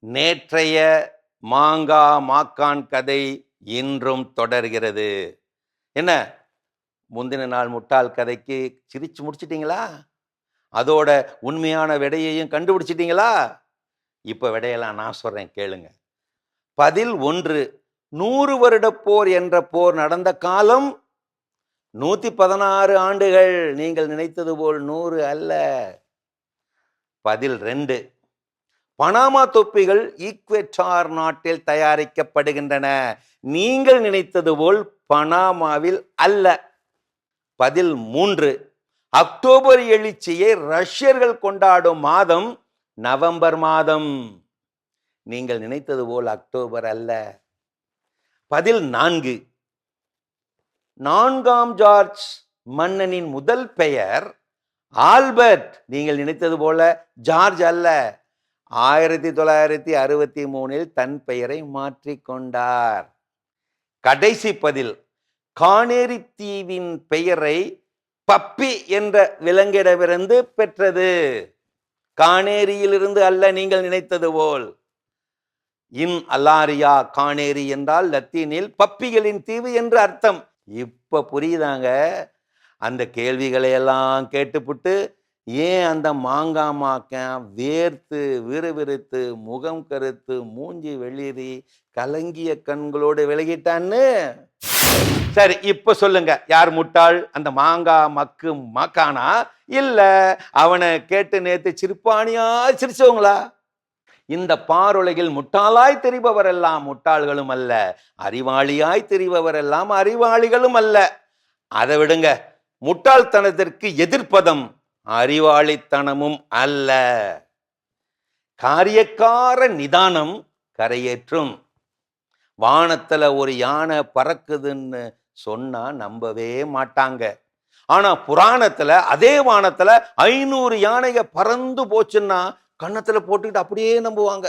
நேற்றைய மாங்கா மாக்கான் கதை இன்றும் தொடர்கிறது. என்ன? முந்தின நாள் முட்டாள் கதைக்கு சிரிச்சு முடிச்சிட்டிங்களா? அதோட உண்மையான விடையையும் கண்டுபிடிச்சிட்டிங்களா? இப்போ விடையெல்லாம் நான் சொல்கிறேன் கேளுங்க. பதில் ஒன்று நூறு வருட போர் என்ற போர் நடந்த காலம் நூத்தி பதினாறு ஆண்டுகள். நீங்கள் நினைத்தது போல் நூறு அல்ல. பதில் ரெண்டு பனாமா தொப்பிகள் ஈக்வெட்டார் நாட்டில் தயாரிக்கப்படுகின்றன. நீங்கள் நினைத்தது போல் பனாமாவில் அல்ல. பதில் மூன்று. அக்டோபர் எழுச்சியை ரஷ்யர்கள் கொண்டாடும் மாதம் நவம்பர் மாதம். நீங்கள் நினைத்தது போல் அக்டோபர் அல்ல. பதில் நான்கு. நான்காம் ஜார்ஜ் மன்னனின் முதல் பெயர் ஆல்பர்ட். நீங்கள் நினைத்தது போல ஜார்ஜ் அல்ல. ஆயிரத்தி தொள்ளாயிரத்தி அறுபத்தி மூணில் தன் பெயரை மாற்றிக்கொண்டார் கடைசி பதில் கானேரி தீவின் பெயரை பப்பி என்ற விலங்கிடமிருந்து பெற்றது. கானேரியிலிருந்து அல்ல நீங்கள் நினைத்தது போல். இன் அல்லாரியா கானேரி என்றால் லத்தீனில் பப்பிகளின் தீவு என்று அர்த்தம். இப்ப புரியுதாங்க? அந்த கேள்விகளை எல்லாம் கேட்டுப்புட்டு ஏன் அந்த மாங்காமாக்கன் வேர்த்து விறுவிறுத்து முகம் கருத்து மூஞ்சி வெளிரி கலங்கிய கண்களோடு விலகிட்டான்னு? சரி இப்ப சொல்லுங்க. யார் முட்டாள்? அந்த மாங்கா மக்கு மாக்கானா? இல்ல அவனை கேட்டு நேத்து சிரிப்பானியா சிரிச்சவங்களா? இந்த பாருலகில் முட்டாளாய் தெரிபவரெல்லாம் முட்டாள்களும் அல்ல அறிவாளியாய் தெரிபவரெல்லாம் அறிவாளிகளும் அல்ல. அதை விடுங்க. முட்டாள்தனத்திற்கு எதிர்ப்பதம் அறிவாளித்தனமும் அல்ல. காரியக்கார நிதானம் கரையேற்றும். வானத்துல ஒரு யானை பறக்குதுன்னு சொன்னா நம்பவே மாட்டாங்க. ஆனா புராணத்துல அதே வானத்துல ஐநூறு யானைக பறந்து போச்சுன்னா கன்னத்துல போட்டுக்கிட்டு அப்படியே நம்புவாங்க.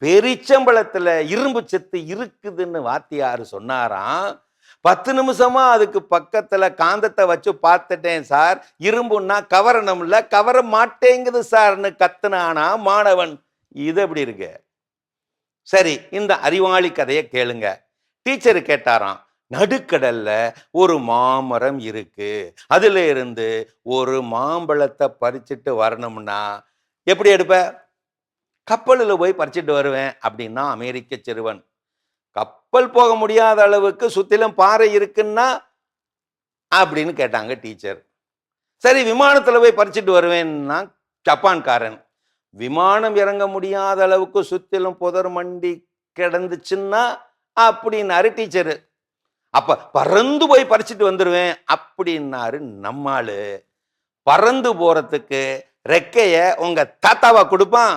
பெரிச்சம்பளத்துல இரும்பு சத்து இருக்குதுன்னு வாத்தியார் சொன்னாராம். பத்து நிமிஷமா அதுக்கு பக்கத்துல காந்தத்தை வச்சு பார்த்துட்டேன் சார். இரும்புன்னா கவரணும்ல கவர மாட்டேங்குது சார்னு கத்துனானா மாணவன். இது எப்படி இருக்கு? சரி இந்த அறிவாளி கதையை கேளுங்க. டீச்சர் கேட்டாராம் நடுக்கடல்ல ஒரு மாமரம் இருக்கு. அதுல இருந்து ஒரு மாம்பழத்தை பறிச்சுட்டு வரணும்னா எப்படி எடுப்ப? கப்பலில் போய் பறிச்சுட்டு வருவேன். அப்படின்னா அமெரிக்க சிறுவன். கப்பல் போக முடியாத அளவுக்கு சுத்திலும் பாறை இருக்குன்னா அப்படின்னு கேட்டாங்க டீச்சர். சரி விமானத்தில் போய் பறிச்சுட்டு வருவேன்னா ஜப்பான்காரன். விமானம் இறங்க முடியாத அளவுக்கு சுத்திலும் புதர் மண்டி கிடந்துச்சுன்னா அப்படின்னாரு டீச்சரு. அப்ப பறந்து போய் பறிச்சுட்டு வந்துடுவேன் அப்படின்னாரு நம்மாளு. பறந்து போறதுக்கு ரெக்கைய உங்க தாத்தாவா கொடுப்பான்.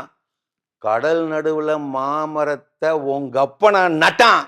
கடல் நடுவில் மாமரத்தை உங்க அப்பனா நட்டான்.